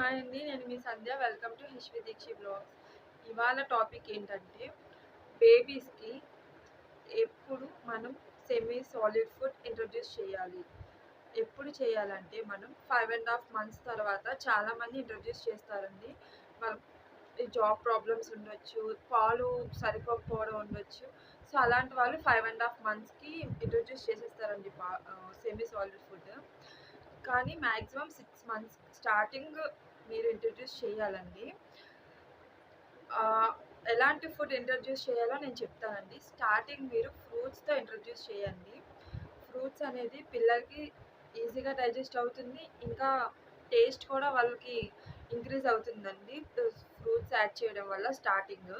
Hi అండి. నేను మీ Sandhya. Welcome to Hishvi Dikshi blogs. ఇవాళ టాపిక్ ఏంటంటే, బేబీస్‌కి ఎప్పుడు మనం సెమీ సాలిడ్ ఫుడ్ ఇంట్రొడ్యూస్ చేయాలి. ఎప్పుడు చేయాలంటే, మనం ఫైవ్ అండ్ హాఫ్ మంత్స్ తర్వాత చాలామంది ఇంట్రొడ్యూస్ చేస్తారండి. వాళ్ళకి జాబ్ ప్రాబ్లమ్స్ ఉండొచ్చు, పాలు సరిపోకపోవడం ఉండొచ్చు. సో, అలాంటి వాళ్ళు ఫైవ్ అండ్ హాఫ్ మంత్స్‌కి ఇంట్రొడ్యూస్ చేసేస్తారండి సెమీ సాలిడ్ ఫుడ్. కానీ మ్యాక్సిమం సిక్స్ మంత్స్ స్టార్టింగ్ మీరు ఇంట్రొడ్యూస్ చేయాలండి. ఎలాంటి ఫుడ్ ఇంట్రడ్యూస్ చేయాలో నేను చెప్తానండి. స్టార్టింగ్ మీరు ఫ్రూట్స్‌తో ఇంట్రడ్యూస్ చేయండి. ఫ్రూట్స్ అనేది పిల్లలకి ఈజీగా డైజెస్ట్ అవుతుంది. ఇంకా టేస్ట్ కూడా వాళ్ళకి ఇంక్రీజ్ అవుతుందండి. ఫ్రూట్స్ యాడ్ చేయడం వల్ల స్టార్టింగ్.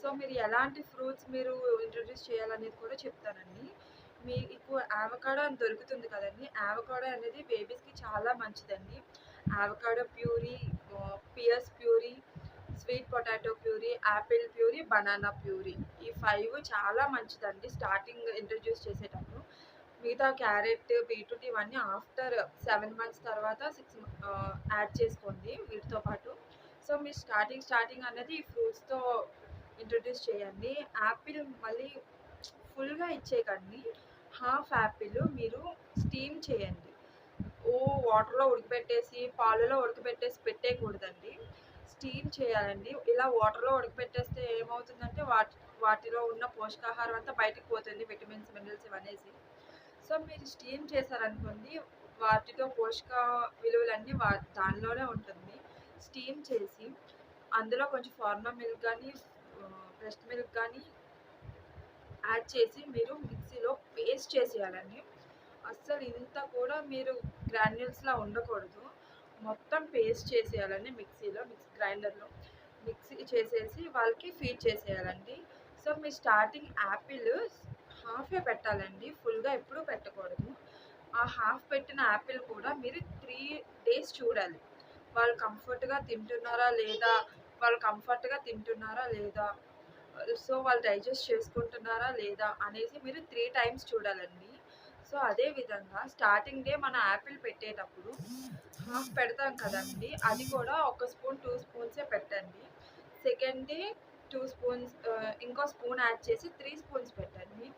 సో, మీరు ఎలాంటి ఫ్రూట్స్ మీరు ఇంట్రడ్యూస్ చేయాలనేది కూడా చెప్తానండి. మీకు ఆవకాడో అని దొరుకుతుంది కదండి ఆవకాడో అనేది బేబీస్‌కి చాలా మంచిదండి. Avocado puree, pears puree, sweet potato puree, apple puree, banana puree. ఈ ఫైవ్ చాలా మంచిదండి స్టార్టింగ్ ఇంట్రడ్యూస్ చేసేటప్పుడు. మిగతా క్యారెట్, బీట్రూట్ ఇవన్నీ ఆఫ్టర్ సెవెన్ మంత్స్ తర్వాత సిక్స్ యాడ్ చేసుకోండి వీటితో పాటు. సో, మీరు స్టార్టింగ్ స్టార్టింగ్ అనేది ఈ ఫ్రూట్స్‌తో ఇంట్రొడ్యూస్ చేయండి. యాపిల్ మళ్ళీ ఫుల్‌గా ఇచ్చేయకండి. హాఫ్ యాపిల్ మీరు స్టీమ్ చేయండి. ఓ వాటర్‌లో ఉడకబెట్టేసి, పాలలో ఉడకబెట్టేసి పెట్టేయకూడదండి. స్టీమ్ చేయాలండి. ఇలా వాటర్‌లో ఉడకబెట్టేస్తే ఏమవుతుందంటే వాటి వాటిలో ఉన్న పోషకాహారం అంతా బయటకు పోతుంది. విటమిన్స్, మినరల్స్ ఇవనేసి. సో, మీరు స్టీమ్ చేశారనుకోండి వాటిలో పోషక విలువలన్నీ వా దానిలోనే ఉంటుంది. స్టీమ్ చేసి అందులో కొంచెం ఫార్మా మిల్క్ కానీ బ్రెస్ట్ మిల్క్ కానీ యాడ్ చేసి మీరు మిక్సీలో పేస్ట్ చేసేయాలండి. అస్సలు ఇంత కూడా మీరు గ్రాన్యూల్స్‌లా ఉండకూడదు. మొత్తం పేస్ట్ చేసేయాలండి మిక్సీలో, మిక్సీ గ్రైండర్‌లో. మిక్సీ చేసేసి వాళ్ళకి ఫీడ్ చేసేయాలండి. సో, మీ స్టార్టింగ్ యాపిల్ హాఫే పెట్టాలండి. ఫుల్‌గా ఎప్పుడూ పెట్టకూడదు. ఆ హాఫ్ పెట్టిన యాపిల్ కూడా మీరు త్రీ డేస్ చూడాలి. వాళ్ళు కంఫర్ట్‌గా తింటున్నారా లేదా? వాళ్ళు కంఫర్ట్‌గా తింటున్నారా లేదా? సో, వాళ్ళు డైజెస్ట్ చేసుకుంటున్నారా లేదా? అనేసి మీరు త్రీ టైమ్స్ చూడాలండి. సో, అదే విధంగా స్టార్టింగ్ డే మన యాపిల్ పెట్టేటప్పుడు హాఫ్ పెడతాం కదండీ! అది కూడా ఒక స్పూన్, టూ స్పూన్సే పెట్టండి. సెకండ్ డే టూ స్పూన్స్ ఇంకో స్పూన్ యాడ్ చేసి త్రీ స్పూన్స్ పెట్టండి.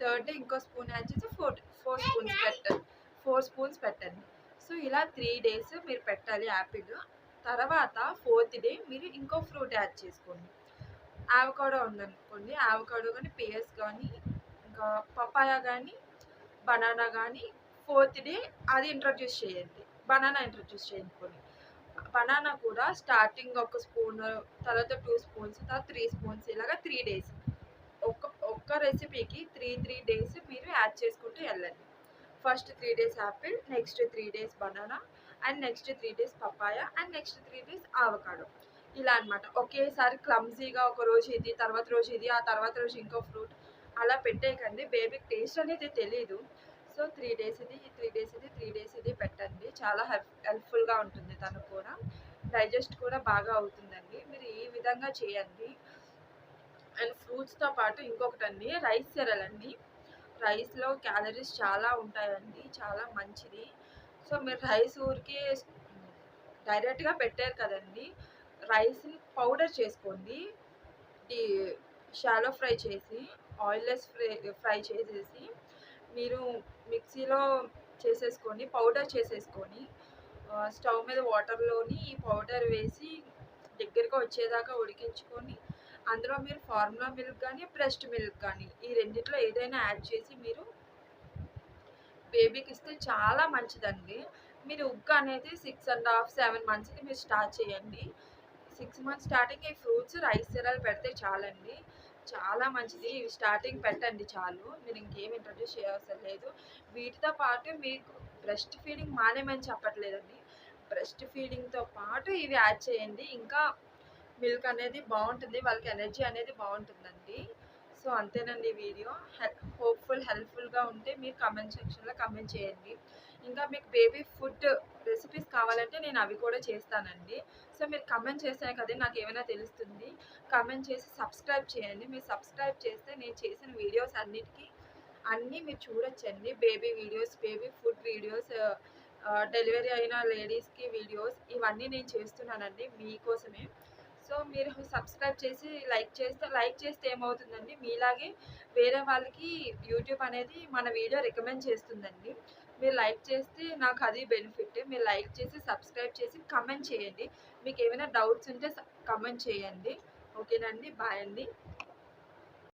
థర్డ్ డే ఇంకో స్పూన్ యాడ్ చేసి 4 4 స్పూన్స్ పెట్టండి. ఫోర్ స్పూన్స్ పెట్టండి. సో, ఇలా త్రీ డేస్ మీరు పెట్టాలి యాపిల్. తర్వాత ఫోర్త్ డే మీరు ఇంకో ఫ్రూట్ యాడ్ చేసుకోండి. ఆవకాడో ఉందనుకోండి, ఆవకాడో కానీ పేయర్స్ కానీ ఇంకా పపాయ కానీ బనానా కానీ ఫోర్త్ డే అది ఇంట్రొడ్యూస్ చేయండి. బనానా ఇంట్రడ్యూస్ చేయనుకోండి. బనానా కూడా స్టార్టింగ్ ఒక స్పూన్ తర్వాత టూ స్పూన్స్, తర్వాత త్రీ స్పూన్స్ ఇలాగ త్రీ డేస్. ఒక్క ఒక్క రెసిపీకి 3, 3 డేస్ మీరు యాడ్ చేసుకుంటూ వెళ్ళండి first three days apple, next three days banana and next three days papaya and next three days avocado ఇలా అన్నమాట. ఒకేసారి క్లమ్జీగా ఒకరోజు ఇది, తర్వాత రోజు ఇది, ఆ తర్వాత రోజు ఇంకో ఫ్రూట్ అలా పెట్టేయకండి. బేబీకి టేస్ట్ అనేది తెలీదు. సో, త్రీ డేస్ ఇది, త్రీ డేస్ ఇది, త్రీ డేస్ ఇది పెట్టండి. చాలా హెల్ప్ హెల్ప్‌ఫుల్‌గా ఉంటుంది తను కూడా. డైజెస్ట్ కూడా బాగా అవుతుందండి. మీరు ఈ విధంగా చేయండి. అండ్ ఫ్రూట్స్‌తో పాటు ఇంకొకటండి రైస్ సెరలండి రైస్‌లో క్యాలరీస్ చాలా ఉంటాయండి. చాలా మంచిది. సో, మీరు రైస్ ఊరికే డైరెక్ట్‌గా పెట్టారు కదండీ! రైస్‌ని పౌడర్ చేసుకోండి. ఈ షాలో ఫ్రై చేసి, ఆయిల్లెస్ ఫ్రై ఫ్రై చేసేసి, మీరు మిక్సీలో చేసేసుకొని, పౌడర్ చేసేసుకొని, స్టవ్ మీద వాటర్‌లోని ఈ పౌడర్ వేసి దగ్గరగా వచ్చేదాకా ఉడికించుకొని, అందులో మీరు ఫార్ములా మిల్క్ కానీ బ్రెస్ట్ మిల్క్ కానీ ఈ రెండిట్లో ఏదైనా యాడ్ చేసి మీరు బేబీకి ఇస్తే చాలా మంచిదండి. మీరు ఉగ్గు అనేది 6 ½ 7 మంత్స్‌కి మీరు స్టార్ట్ చేయండి. సిక్స్ మంత్స్ స్టార్టింగ్ ఈ ఫ్రూట్స్, రైస్ సిరాలు పెడితే చాలండి. చాలా మంచిది. ఇవి స్టార్టింగ్ పెట్టండి చాలు. మీరు ఇంకేం ఇంట్రొడ్యూస్ చేయవసరం లేదు. వీటితో పాటు మీకు బ్రెస్ట్ ఫీడింగ్ మానేమని చెప్పట్లేదండి. బ్రెస్ట్ ఫీడింగ్‌తో పాటు ఇవి యాడ్ చేయండి. ఇంకా మిల్క్ అనేది బాగుంటుంది వాళ్ళకి ఎనర్జీ అనేది బాగుంటుందండి సో, అంతేనండి ఈ వీడియో. హె హోప్‌ఫుల్, హెల్ప్‌ఫుల్‌గా ఉంటే మీరు కమెంట్ సెక్షన్‌లో కమెంట్ చేయండి. ఇంకా మీకు బేబీ ఫుడ్ రెసిపీస్ కావాలంటే నేను అవి కూడా చేస్తానండి. సో, మీరు కమెంట్ చేశాను కదా నాకు ఏమైనా తెలుస్తుంది. కమెంట్ చేసి సబ్స్క్రైబ్ చేయండి. మీరు సబ్స్క్రైబ్ చేస్తే నేను చేసిన వీడియోస్ అన్నిటికి అన్నీ మీరు చూడొచ్చండి. Baby videos, baby food videos delivery అయిన లేడీస్కి వీడియోస్ ఇవన్నీ నేను చేస్తున్నానండి మీకోసమే సో మీరు సబ్స్క్రైబ్ చేసి లైక్ చేస్తే లైక్ చేస్తే ఏమవుతుందండి మీలాగే వేరే వాళ్ళకి యూట్యూబ్ అనేది మన వీడియో రికమెండ్ చేస్తుందండి మీరు లైక్ చేస్తే నాకు అది బెనిఫిట్. మీరు లైక్ చేసి సబ్స్క్రైబ్ చేసి కమెంట్ చేయండి. మీకు ఏమైనా డౌట్స్ ఉంటే కమెంట్ చేయండి. ఓకేనండి? బాయ్ అండి.